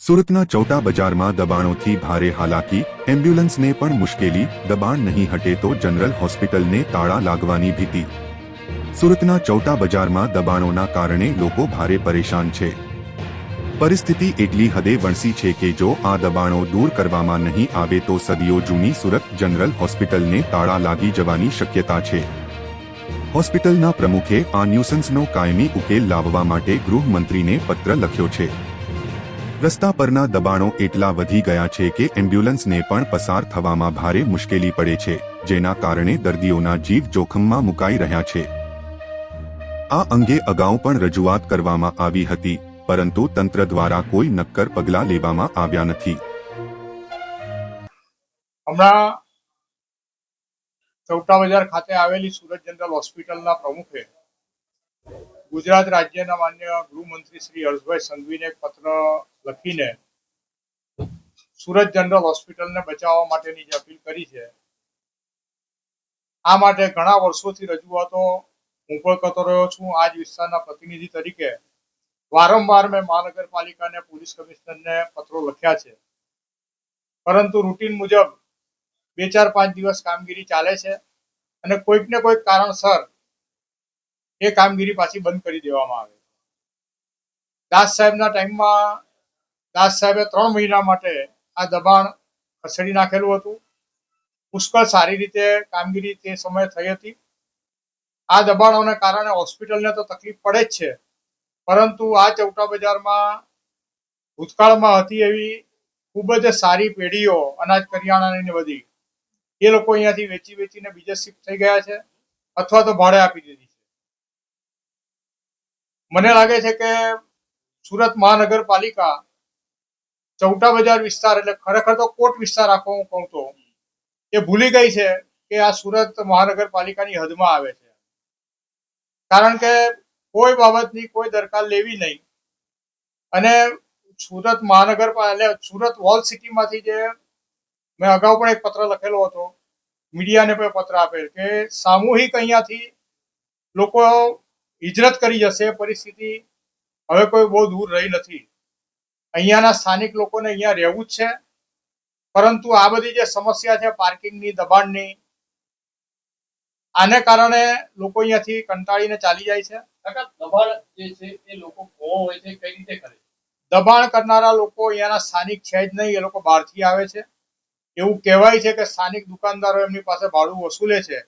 સુરતના ચૌટા બજારમાં દબાણોથી ભારે હાલાકી, એમ્બ્યુલન્સને પણ મુશ્કેલી, દબાણ નહીં હટે તો જનરલ હોસ્પિટલને તાળા લાગવાની ભીતિ. સુરતના ચૌટા બજારમાં દબાણોના કારણે લોકો ભારે પરેશાન છે. પરિસ્થિતિ એટલી હદે વણસી છે કે જો આ દબાણો દૂર કરવામાં નહીં આવે તો સદીઓ જૂની સુરત જનરલ હોસ્પિટલને તાળા લાગી જવાની શક્યતા છે. હોસ્પિટલના પ્રમુખે આ ન્યુસન્સનો કાયમી ઉકેલ લાવવા માટે ગૃહમંત્રીને પત્ર લખ્યો છે. રસ્તા પરના દબાણો એટલા વધી ગયા છે કે એમ્બ્યુલન્સને પણ પસાર થવામાં ભારે મુશ્કેલી પડે છે, જેના કારણે દર્દીઓના જીવ જોખમમાં મુકાઈ રહ્યા છે. આ અંગે અગાઉ પણ રજૂઆત કરવામાં આવી હતી, પરંતુ તંત્ર દ્વારા કોઈ નક્કર પગલાં લેવામાં આવ્યા નથી. હમણાં ચૌટા બજાર ખાતે આવેલી સુરત જનરલ હોસ્પિટલના પ્રમુખે ગુજરાત રાજ્યના માન્ય ગૃહમંત્રી શ્રી હર્ષભાઈ સંઘવીને પત્ર લખીને સુરત જનરલ હોસ્પિટલને બચાવવા માટેની જે અપીલ કરી છે, આ માટે ઘણા વર્ષોથી રજૂઆતો હું પણ કરતો રહ્યો છું. આ જ વિસ્તારના પ્રતિનિધિ તરીકે વારંવાર મેં મહાનગરપાલિકાને, પોલીસ કમિશનરને પત્રો લખ્યા છે. પરંતુ રૂટીન મુજબ બે ચાર પાંચ દિવસ કામગીરી ચાલે છે અને કોઈક ને કોઈક કારણસર એ કામગીરી પાછી બંધ કરી દેવામાં આવે દાસ સાહેબના ટાઈમમાં, દાસ સાહેબે ત્રણ મહિના માટે આ દબાણ ખસેડી નાખેલું હતું. પુષ્કળ સારી રીતે કામગીરી તે સમયે થઈ હતી. આ દબાણોને કારણે હોસ્પિટલને તો તકલીફ પડે જ છે. પરંતુ આ ચૌટા બજારમાં ભૂતકાળમાં હતી એવી ખૂબ જ સારી પેઢીઓ, અનાજ કરિયાણાની બધી. એ લોકો અહીંયાથી વેચી વેચીને બીજે શિફ્ટ થઈ ગયા છે અથવા તો ભાડે આપી દીધી મને લાગે છે કે સુરત મહાનગરપાલિકા ચૌટા બજાર વિસ્તાર એટલે ખરેખર તો કોટ વિસ્તાર આખો હું કહું તો, એ ભૂલી ગઈ છે કે આ સુરત મહાનગરપાલિકાની હદમાં આવે છે. કારણ કે કોઈ બાબતની કોઈ દરકાર લેવી નહીં. અને સુરત મહાનગરપાલિકા એટલે સુરત વોલ સિટીમાંથી જે મેં અગાઉ પણ એક પત્ર લખેલો હતો, મીડિયાને પણ પત્ર આપેલ કે સામૂહિક અહીંયાથી લોકો હિજરત કરી જશે પરિસ્થિતિ હવે કોઈ બહુ દૂર રહી નથી. અહીંયાના સ્થાનિક લોકોને અહીંયા રહેવું જ છે. પરંતુ આ બધી જે સમસ્યા છે પાર્કિંગની દબાણની આને કારણે લોકો અહીંયાથી કંટાળીને ચાલી જાય છે. દબાણ જે છે એ લોકો કોણ હોય છે કઈ રીતે કરે? દબાણ કરનારા લોકો અહીંયાના સ્થાનિક છે જ નહીં એ લોકો બહારથી આવે છે. એવું કહેવાય છે કે સ્થાનિક દુકાનદારો એમની પાસે ભાડું વસૂલે છે.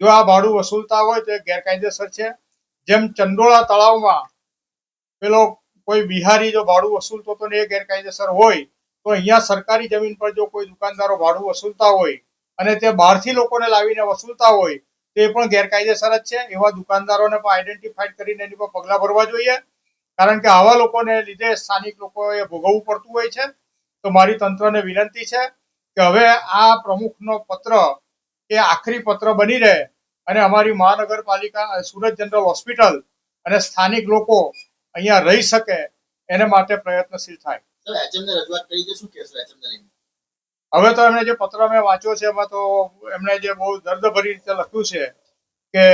જો આ ભાડું વસૂલતા હોય તો એ ગેરકાયદેસર છે. જેમ ચંડોળા તળાવમાં પેલો કોઈ બિહારી જો ભાડું વસૂલતો હતો ને એ ગેરકાયદેસર હોય, તો અહીંયા સરકારી જમીન પર જો કોઈ દુકાનદારો ભાડું વસૂલતા હોય અને તે બહારથી લોકોને લાવીને વસૂલતા હોય, તો પણ ગેરકાયદેસર જ છે. એવા દુકાનદારોને પણ આઈડેન્ટિફાઈડ કરીને એની પર પગલાં ભરવા જોઈએ. કારણ કે આવા લોકોને લીધે સ્થાનિક લોકોએ ભોગવવું પડતું હોય છે. તો મારી તંત્રને વિનંતી છે કે હવે આ પ્રમુખનો પત્ર, એ આખરી પત્ર બની રહે અને અમારી મહાનગરપાલિકા સુરત જનરલ હોસ્પિટલ અને સ્થાનિક લોકો અહીંયા રહી શકે એને માટે પ્રયત્નશીલ થાય. હવે તો એમણે જે પત્ર મેં વાંચ્યો છે એમાં તો એમણે જે બહુ દર્દભરી રીતે લખ્યું છે કે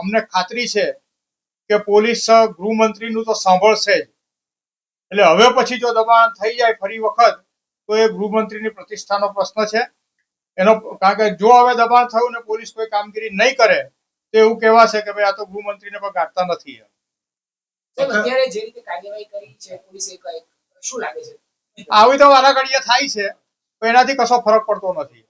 અમને ખાતરી છે કે પોલીસ ગૃહમંત્રીનું તો સાંભળશે જ. એટલે હવે પછી જો દબાણ થઈ જાય ફરી વખત તો એ ગૃહમંત્રીની પ્રતિષ્ઠાનો પ્રશ્ન છે. એનો કારણ કે જો હવે દબાણ થયું ને પોલીસ કોઈ કામગીરી નહીં કરે તો એવું કહેવાશે કે ભાઈ આ તો ગૃહમંત્રીને પણ ગાંઠતા નથી અત્યારે જે રીતે કાર્યવાહી કરી છે પોલીસે કઈ શું લાગે છે? આવી તો વારાઘડીએ થાય છે તો એનાથી કશો ફરક પડતો નથી.